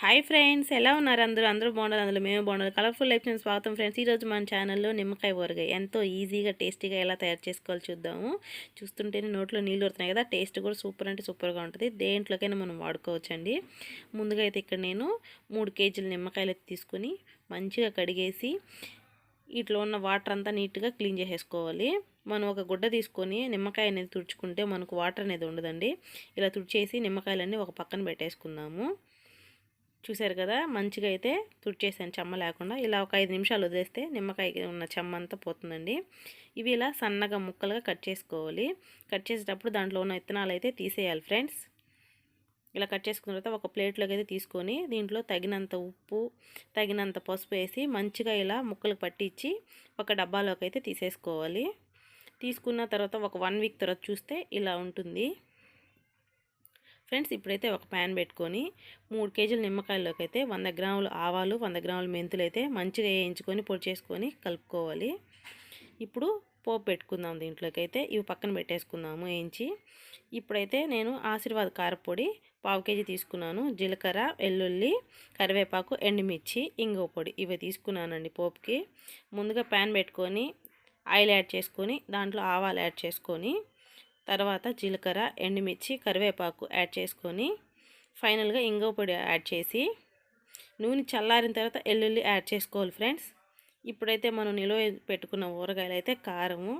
Hi friends ఎలా ఉన్నారు అందరూ? అందరూ బాగున్నారు అందులో మేము బాగున్నారు కలర్ఫుల్ లైఫ్ నేను స్వాగతం ఫ్రెండ్స్. ఈరోజు మన ఛానల్లో నిమ్మకాయ ఊరగాయ. ఎంతో ఈజీగా టేస్టీగా ఎలా తయారు చేసుకోవాలో చూద్దాము. చూస్తుంటేనే నోట్లో నీళ్ళు వస్తున్నాయి కదా. టేస్ట్ కూడా సూపర్ అంటే సూపర్గా ఉంటుంది. దేంట్లోకైనా మనం వాడుకోవచ్చండి. ముందుగా అయితే ఇక్కడ నేను మూడు కేజీల నిమ్మకాయలు అయితే తీసుకుని మంచిగా కడిగేసి వీటిలో ఉన్న వాటర్ అంతా నీట్గా క్లీన్ చేసేసుకోవాలి. మనం ఒక గుడ్డ తీసుకొని నిమ్మకాయ అనేది తుడుచుకుంటే మనకు వాటర్ అనేది ఉండదండి. ఇలా తుడిచేసి నిమ్మకాయలన్నీ ఒక పక్కన పెట్టేసుకుందాము. చూసారు కదా మంచిగా అయితే తుడిచేసాను చెమ్మ లేకుండా. ఇలా ఒక ఐదు నిమిషాలు వదిలేస్తే నిమ్మకాయ ఉన్న చెమ్మ అంతా పోతుందండి. ఇవి ఇలా సన్నగా ముక్కలుగా కట్ చేసుకోవాలి. కట్ చేసేటప్పుడు దాంట్లో ఉన్న విత్తనాలు అయితే తీసేయాలి ఫ్రెండ్స్. ఇలా కట్ చేసుకున్న తర్వాత ఒక ప్లేట్లోకి అయితే తీసుకొని దీంట్లో తగినంత ఉప్పు తగినంత పసుపు వేసి మంచిగా ఇలా ముక్కలు పట్టించి ఒక డబ్బాలోకి అయితే తీసేసుకోవాలి. తీసుకున్న తర్వాత ఒక వన్ వీక్ తర్వాత చూస్తే ఇలా ఉంటుంది. ఫ్రెండ్స్ ఇప్పుడైతే ఒక ప్యాన్ పెట్టుకొని మూడు కేజీల నిమ్మకాయల్లోకి అయితే వంద గ్రాములు ఆవాలు వంద గ్రాముల మెంతులు అయితే మంచిగా వేయించుకొని పొడి చేసుకొని కలుపుకోవాలి. ఇప్పుడు పోపు పెట్టుకుందాం దీంట్లోకి అయితే ఇవి పక్కన పెట్టేసుకుందాము వేయించి. ఇప్పుడైతే నేను ఆశీర్వాద్ కారపొడి పావు కేజీ తీసుకున్నాను. జీలకర్ర వెల్లుల్లి కరివేపాకు ఎండుమిర్చి ఇంగో పొడి ఇవి తీసుకున్నానండి పోపుకి. ముందుగా ప్యాన్ పెట్టుకొని ఆయిల్ యాడ్ చేసుకొని దాంట్లో ఆవాలు యాడ్ చేసుకొని తర్వాత జీలకర్ర ఎండుమిర్చి కరివేపాకు యాడ్ చేసుకొని ఫైనల్గా ఇంగవ పొడి యాడ్ చేసి నూనె చల్లారిన తర్వాత ఎల్లుల్లి యాడ్ చేసుకోవాలి ఫ్రెండ్స్. ఇప్పుడైతే మనం నిలువ పెట్టుకున్న ఊరగాయలు అయితే కారము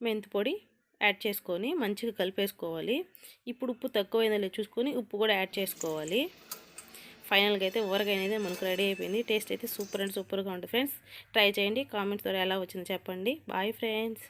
మెంతి పొడి యాడ్ చేసుకొని మంచిగా కలిపేసుకోవాలి. ఇప్పుడు ఉప్పు తక్కువైందో చూసుకొని ఉప్పు కూడా యాడ్ చేసుకోవాలి. ఫైనల్గా అయితే ఊరగాయ అనేది మనకు రెడీ అయిపోయింది. టేస్ట్ అయితే సూపర్ అండ్ సూపర్గా ఉంటుంది ఫ్రెండ్స్. ట్రై చేయండి. కామెంట్స్ ద్వారా ఎలా వచ్చిందో చెప్పండి. Bye friends.